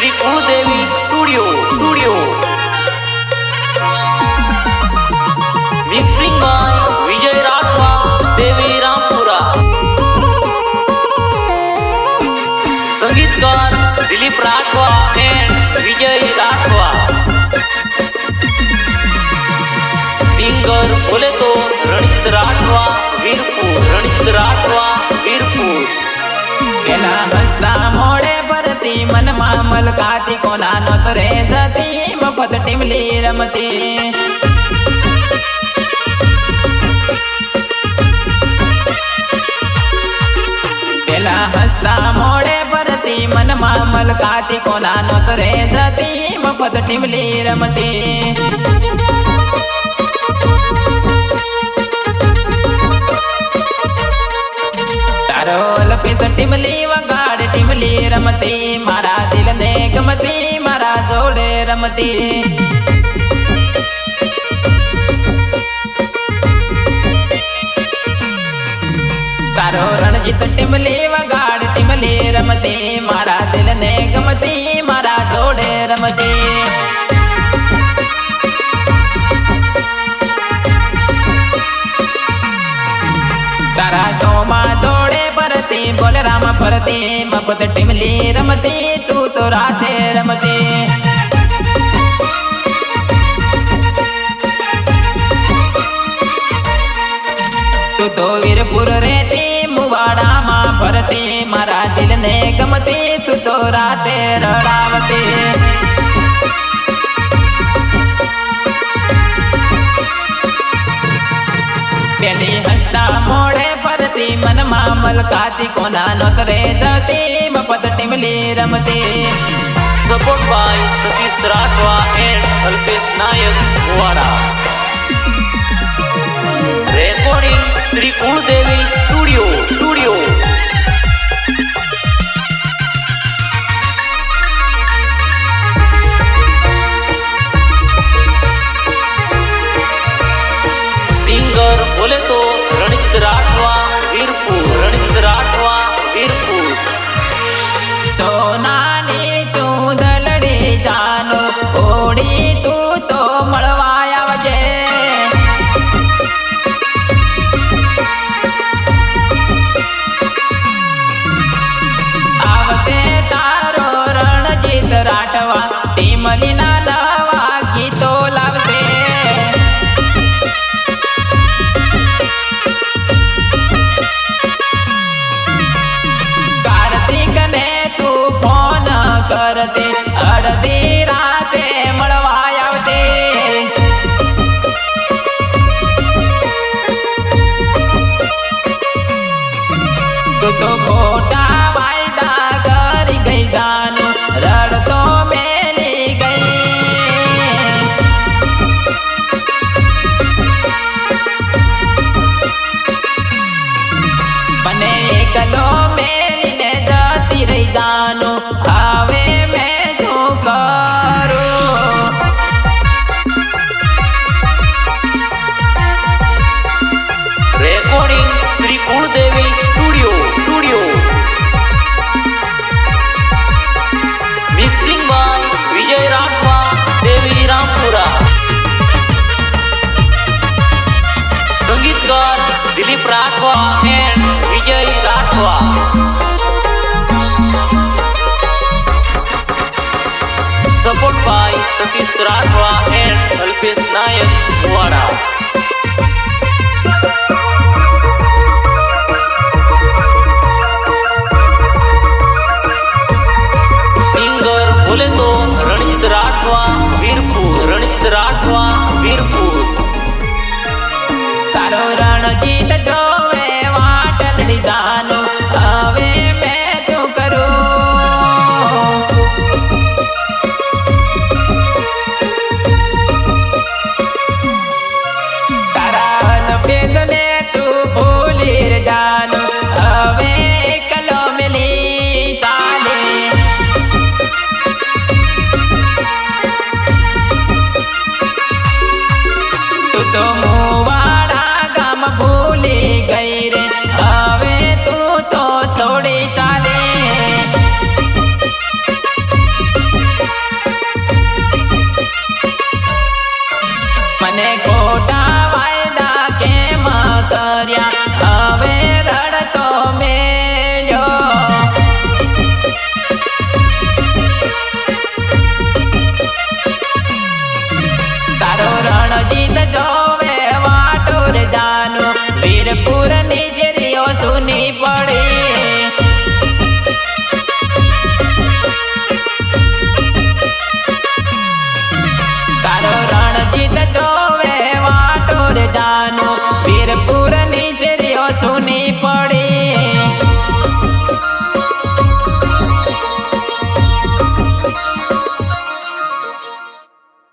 Shri Kuldevi studio studio. Mixing by Vijay Rathwa Devi Rampura. संगीतकार Dilip Rathwa and Vijay Rathwa singer बोले तो रणजित राठवा वीरपुर रणजित राठवा वीरपुर। પેલા હસતા મોડે પરથી મનમાં મલકાતી કોના નોતરે જતી, મફત ટીમલી રમતી. પેલા હસતા મોડે પરથી મનમાં મલકાતી કોના નોતરે જતી, મફત ટીમલી રમતી. ગમતી મારા જોડે રમતી. તારો રણજીત ટીમલે વગાડ ટીમલે રમતી. મારા દિલને ગમતી, મારા જોડે રમતી. જોડે પરતી બોલ રામ ફરતી મફત ટીમલી રમતી, તું તો રાતે રમતી. તું તો વીરપુર રહેતી, મુવાડામાં ફરતી મારા દિલને ગમતી, તું તો રાતે રડાવતી. મલકાતી કોના નોતરે જતી મફત ટીમલી રમતી support by Satish Rathwa and Alpesh Nayak Muvada recording Shri Kuldevi studio studio singer બોલે તો Ranjit Rathwa money, nada. Dilip Rathwa and Vijay Rathwa support by Satish Rathwa and Alpesh Nayak Muvada जीत जो মনে কোটা